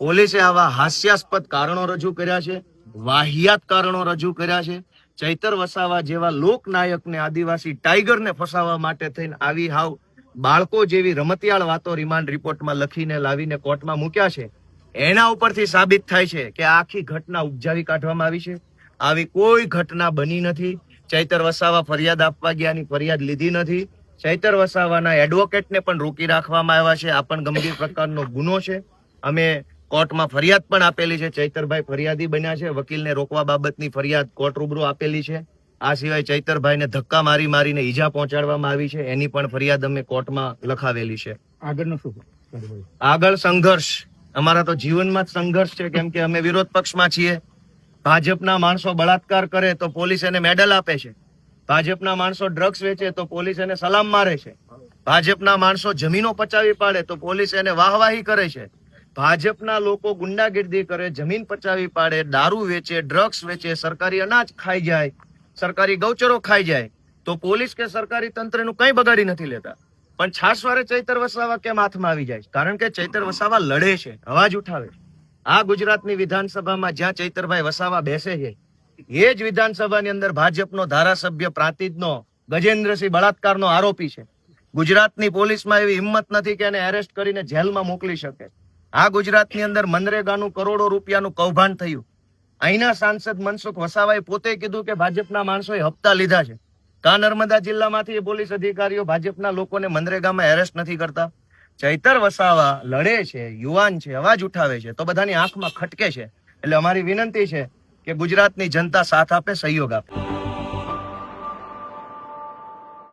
પોલીસે આવા હાસ્યાસ્પદ કારણો રજૂ કર્યા છે, વાહિયાત કારણો રજૂ કર્યા છે. ચૈતર વસાવા જેવા લોકનાયકને આદિવાસી ટાઈગરને ફસાવવા માટે થઈને આવી હાવ બાળકો જેવી રમતિયાળ વાતો રિમાન્ડ રિપોર્ટમાં લખીને લાવીને કોર્ટમાં મૂક્યા છે. એના ઉપરથી સાબિત થાય છે કે આખી ઘટના ઉપજાવી કાઢવામાં આવી છે. આવી કોઈ ઘટના બની નથી. ચૈતર વસાવા ફરિયાદ આપવા ગયાની ફરિયાદ લીધી નથી. ચૈતર વસાવાના એડવોકેટને પણ રોકી રાખવામાં આવ્યા છે. આ પણ ગંભીર પ્રકારનો ગુનો છે. અમે કોર્ટમાં ફરિયાદ પણ આપેલી છે. ચૈતરભાઈ ફરિયાદી બન્યા છે. વકીલને રોકવા બાબતની ફરિયાદ કોર્ટ રૂબરૂ આપેલી છે. આ સિવાય ચૈતરભાઈને ધક્કા મારી મારીને ઈજા પહોંચાડવામાં આવી છે. એની પણ ફરિયાદ અમે કોર્ટમાં લખાવેલી છે. આગળનું શું આગળ સંઘર્ષ. અમારા તો જીવનમાં જ સંઘર્ષ છે કેમ કે અમે વિરોધ પક્ષમાં છીએ. ભાજપના માણસો બળાત્કાર કરે તો પોલીસ એને મેડલ આપે છે. ભાજપના માણસો ડ્રગ્સ વેચે તો પોલીસ એને સલામ મારે છે. ભાજપના માણસો જમીનો પચાવી પાડે તો પોલીસ એને વાહવાહી કરે છે. ભાજપના લોકો ગુંડાગીર્દી કરે, જમીન પચાવી પાડે, દારૂ વેચે ડ્રગ્સ વેચે, સરકારી અનાજ ખાઈ જાય, સરકારી ગૌચરો ખાઈ જાય, તો પોલીસ કે સરકારી તંત્રનું કંઈ બગાડી નથી લેતા. પણ છાસવારે ચૈતર વસાવા કેમ હાથમાં આવી જાય? કારણ કે ચૈતર વસાવા લડે છે, અવાજ ઉઠાવે. આ ગુજરાતની વિધાનસભામાં જ્યાં ચૈતરભાઈ વસાવા બેસે છે, એ જ વિધાનસભાની અંદર ભાજપનો ધારાસભ્ય પ્રાંતિજનો ગજેન્દ્રસિંહ બળાત્કારનો આરોપી છે. ગુજરાતની પોલીસમાં એવી હિંમત નથી કે એને એરેસ્ટ કરીને જેલમાં મોકલી શકે. આ ગુજરાતની અંદર મનરેગાનું કરોડો રૂપિયાનું કૌભાંડ થયું. અહીંના સાંસદ મનસુખ વસાવાએ પોતે કીધું કે ભાજપના માણસોએ હપ્તા લીધા છે. કા નર્મદા જિલ્લામાંથી પોલીસ અધિકારીઓ ભાજપના લોકોને મનરેગામાં એરેસ્ટ નથી કરતા? ચૈતર વસાવા લડે છે, યુવાન છે, અવાજ ઉઠાવે છે, તો બધાની આંખમાં ખટકે છે. એટલે અમારી વિનંતી છે કે ગુજરાતની જનતા સાથ આપે, સહયોગ આપે.